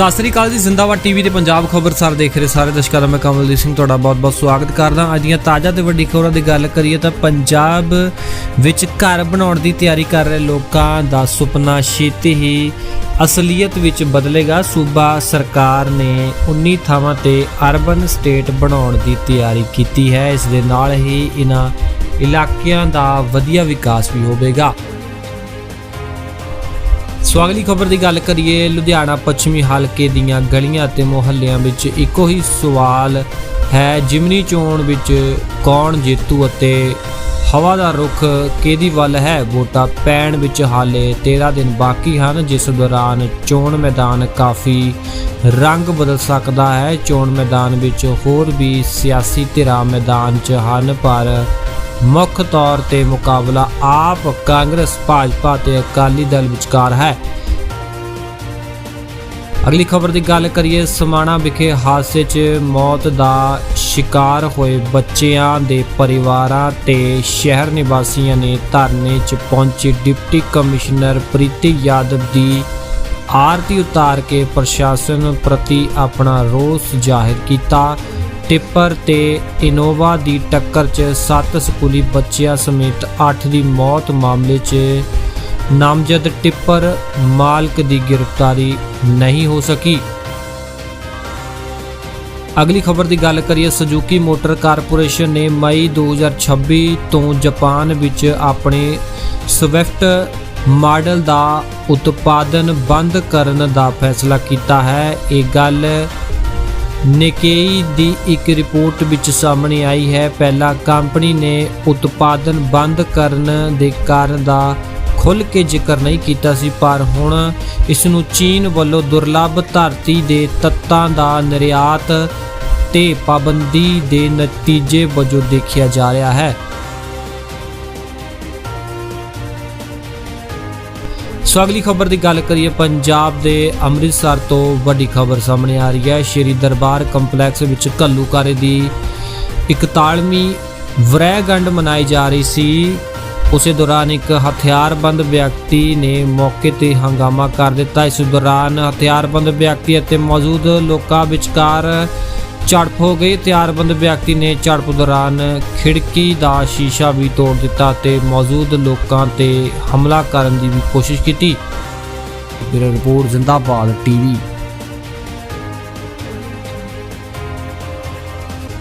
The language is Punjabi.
ਸਤਿ ਸ੍ਰੀ ਅਕਾਲ ਜੀ, ਜ਼ਿੰਦਾਬਾਦ ਟੀਵੀ ਤੇ ਪੰਜਾਬ ਖਬਰਸਾਰ ਦੇਖ ਰਹੇ ਸਾਰੇ ਦਰਸ਼ਕਾਂ ਦਾ ਮੈਂ ਕਮਲਦੀਪ ਸਿੰਘ, ਤੁਹਾਡਾ ਬਹੁਤ-ਬਹੁਤ ਸਵਾਗਤ ਕਰਦਾ ਅੱਜ ਦੀਆਂ ਤਾਜ਼ਾ ਤੇ ਵੱਡੀ ਖਬਰਾਂ ਦੀ ਗੱਲ ਕਰੀਏ ਤਾਂ ਪੰਜਾਬ ਵਿੱਚ ਘਰ ਬਣਾਉਣ ਦੀ ਤਿਆਰੀ ਕਰ ਰਹੇ ਲੋਕਾਂ ਦਾ ਸੁਪਨਾ ਛੇਤੀ ਹੀ ਅਸਲੀਅਤ ਵਿੱਚ ਬਦਲੇਗਾ। ਸੂਬਾ ਸਰਕਾਰ ਨੇ 19 ਥਾਵਾਂ ਤੇ ਅਰਬਨ ਸਟੇਟ ਬਣਾਉਣ ਦੀ ਤਿਆਰੀ ਕੀਤੀ ਹੈ। ਇਸ ਦੇ ਨਾਲ ਹੀ ਇਹਨਾਂ ਇਲਾਕਿਆਂ ਦਾ ਵਧੀਆ ਵਿਕਾਸ ਵੀ ਹੋਵੇਗਾ। ਸੋ ਅਗਲੀ ਖਬਰ ਦੀ ਗੱਲ ਕਰੀਏ, ਲੁਧਿਆਣਾ ਪੱਛਮੀ ਹਲਕੇ ਦੀਆਂ ਗਲੀਆਂ ਅਤੇ ਮੁਹੱਲਿਆਂ ਵਿੱਚ ਇੱਕੋ ਹੀ ਸਵਾਲ ਹੈ, ਜਿਮਨੀ ਚੋਣ ਵਿੱਚ ਕੌਣ ਜੇਤੂ ਅਤੇ ਹਵਾ ਦਾ ਰੁਖ ਕਿਹਦੀ ਵੱਲ ਹੈ? ਵੋਟਾਂ ਪੈਣ ਵਿੱਚ ਹਾਲੇ 13 ਦਿਨ ਬਾਕੀ ਹਨ, ਜਿਸ ਦੌਰਾਨ ਚੋਣ ਮੈਦਾਨ ਕਾਫੀ ਰੰਗ ਬਦਲ ਸਕਦਾ ਹੈ। ਚੋਣ ਮੈਦਾਨ ਵਿੱਚ ਹੋਰ ਵੀ ਸਿਆਸੀ ਧਿਰਾਂ ਮੈਦਾਨ 'ਚ ਹਨ, ਪਰ ਮੁੱਖ ਤੌਰ ਤੇ ਮੁਕਾਬਲਾ ਆਪ ਕਾਂਗਰਸ, ਭਾਜਪਾ ਤੇ ਅਕਾਲੀ ਦਲ ਵਿਚਕਾਰ ਹੈ। ਅਗਲੀ ਖਬਰ ਦੀ ਗੱਲ ਕਰੀਏ, ਸਮਾਣਾ ਵਿਖੇ ਹਾਦਸੇ 'ਚ ਮੌਤ ਦਾ ਸ਼ਿਕਾਰ ਹੋਏ ਬੱਚਿਆਂ ਦੇ ਪਰਿਵਾਰਾਂ ਤੇ ਸ਼ਹਿਰ ਨਿਵਾਸੀਆਂ ਨੇ ਧਰਨੇ 'ਚ ਪਹੁੰਚੇ ਡਿਪਟੀ ਕਮਿਸ਼ਨਰ ਪ੍ਰੀਤੀ ਯਾਦਵ ਦੀ ਆਰਤੀ ਉਤਾਰ ਕੇ ਪ੍ਰਸ਼ਾਸਨ ਪ੍ਰਤੀ ਆਪਣਾ ਰੋਸ ਜ਼ਾਹਿਰ ਕੀਤਾ। ਟਿੱਪਰ ਤੇ ਇਨੋਵਾ ਦੀ ਟੱਕਰ 'ਚ 7 ਸਕੂਲੀ ਬੱਚਿਆਂ ਸਮੇਤ 8 ਦੀ ਮੌਤ ਮਾਮਲੇ 'ਚ ਨਾਮਜ਼ਦ ਟਿੱਪਰ ਮਾਲਕ ਦੀ ਗ੍ਰਿਫਤਾਰੀ ਨਹੀਂ ਹੋ ਸਕੀ। ਅਗਲੀ ਖਬਰ ਦੀ ਗੱਲ ਕਰੀਏ ਸੁਜ਼ੂਕੀ ਮੋਟਰ ਕਾਰਪੋਰੇਸ਼ਨ ਨੇ ਮਈ 2026 ਤੋਂ ਜਾਪਾਨ ਵਿੱਚ ਆਪਣੇ ਸਵਿਫਟ ਮਾਡਲ ਦਾ ਉਤਪਾਦਨ ਬੰਦ ਕਰਨ ਦਾ ਫੈਸਲਾ ਕੀਤਾ ਹੈ। ਇਹ ਗੱਲ ਨਿਕੇਈ ਦੀ ਇੱਕ ਰਿਪੋਰਟ ਵਿੱਚ ਸਾਹਮਣੇ ਆਈ ਹੈ। ਪਹਿਲਾਂ ਕੰਪਨੀ ਨੇ ਉਤਪਾਦਨ ਬੰਦ ਕਰਨ ਦੇ ਕਾਰਨ ਦਾ ਖੁੱਲ੍ਹ ਕੇ ਜ਼ਿਕਰ ਨਹੀਂ ਕੀਤਾ ਸੀ, ਪਰ ਹੁਣ ਇਸ ਨੂੰ ਚੀਨ ਵੱਲੋਂ ਦੁਰਲੱਭ ਧਰਤੀ ਦੇ ਤੱਤਾਂ ਦਾ ਨਿਰਯਾਤ ਤੇ ਪਾਬੰਦੀ ਦੇ ਨਤੀਜੇ ਵਜੋਂ ਦੇਖਿਆ ਜਾ ਰਿਹਾ ਹੈ। ਸੋ ਅਗਲੀ ਖਬਰ ਦੀ ਗੱਲ ਕਰੀਏ, ਪੰਜਾਬ ਦੇ ਅੰਮ੍ਰਿਤਸਰ ਤੋਂ ਵੱਡੀ ਖਬਰ ਸਾਹਮਣੇ ਆ ਰਹੀ ਹੈ। ਸ਼੍ਰੀ ਦਰਬਾਰ ਕੰਪਲੈਕਸ ਵਿੱਚ ਘੱਲੂਕਾਰੇ ਦੀ 41ਵੀਂ ਵਰੈਗੰਡ ਮਨਾਈ ਜਾ ਰਹੀ ਸੀ। ਉਸੇ ਦੌਰਾਨ ਇੱਕ ਹਥਿਆਰਬੰਦ ਵਿਅਕਤੀ ਨੇ ਮੌਕੇ ਤੇ ਹੰਗਾਮਾ ਕਰ ਦਿੱਤਾ। ਇਸ ਦੌਰਾਨ ਹਥਿਆਰਬੰਦ ਵਿਅਕਤੀ ਅਤੇ ਮੌਜੂਦ ਲੋਕਾਂ ਵਿਚਕਾਰ ਝੜਪ ਹੋ ਗਈ। ਹਥਿਆਰਬੰਦ ਵਿਅਕਤੀ ਨੇ ਝੜਪ ਦੌਰਾਨ ਖਿੜਕੀ ਦਾ ਸ਼ੀਸ਼ਾ ਵੀ ਤੋੜ ਦਿੱਤਾ ਤੇ ਮੌਜੂਦ ਲੋਕਾਂ ਤੇ ਹਮਲਾ ਕਰਨ ਦੀ ਵੀ ਕੋਸ਼ਿਸ਼ ਕੀਤੀ। Bureau report, Zindabad TV.